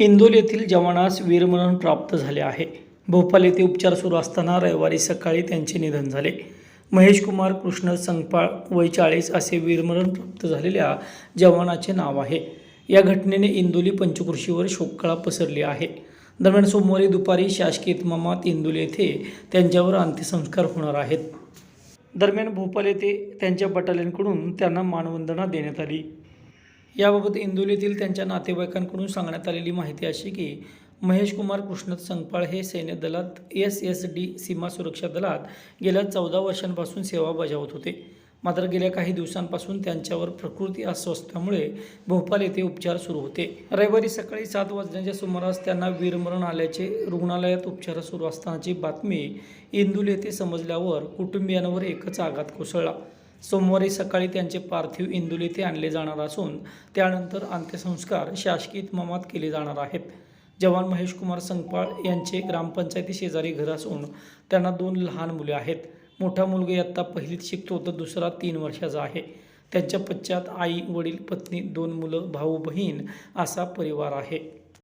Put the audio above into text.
इंदोल येथील जवानास वीरमरण प्राप्त झाले आहे. भोपाल येथे उपचार सुरू असताना रविवारी सकाळी त्यांचे निधन झाले. महेश कुमार कृष्ण संगपाळ वय चाळीस असे वीरमरण प्राप्त झालेल्या जवानाचे नाव आहे. या घटनेने इंदोली पंचकृषीवर शोककळा पसरली आहे. दरम्यान सोमवारी दुपारी शासकीय इतमामात इंदोली येथे त्यांच्यावर अंत्यसंस्कार होणार आहेत. दरम्यान भोपाल येथे त्यांच्या बटालियनकडून त्यांना मानवंदना देण्यात आली. याबाबत इंदोलीतील त्यांच्या नातेवाईकांकडून सांगण्यात आलेली माहिती अशी की महेश कुमार कृष्ण संगपाळ हे सैन्य दलात एस एस डी सीमा सुरक्षा दलात गेल्या चौदा वर्षांपासून सेवा बजावत होते. मात्र गेल्या काही दिवसांपासून त्यांच्यावर प्रकृती अस्वस्थामुळे भोपाल येथे उपचार सुरू होते. रविवारी सकाळी सात वाजण्याच्या सुमारास त्यांना वीरमरण आल्याचे रुग्णालयात उपचार सुरू असतानाची बातमी इंदूल येथे समजल्यावर कुटुंबियांवर एकच आघात कोसळला. सोमवारी सकाळी त्यांचे पार्थिव इंदूल येथे आणले जाणार असून त्यानंतर अंत्यसंस्कार शासकीय इतमामात केले जाणार आहेत. जवान महेश कुमार संगपाळ यांचे ग्रामपंचायती शेजारी घर असून त्यांना दोन लहान मुले आहेत. मोठा मुलगा इयत्ता पहिलीत शिकतो तर दुसरा तीन वर्षाचा आहे. त्यांच्या पश्चात आई वडील पत्नी दोन मुलं भाऊ बहीण असा परिवार आहे.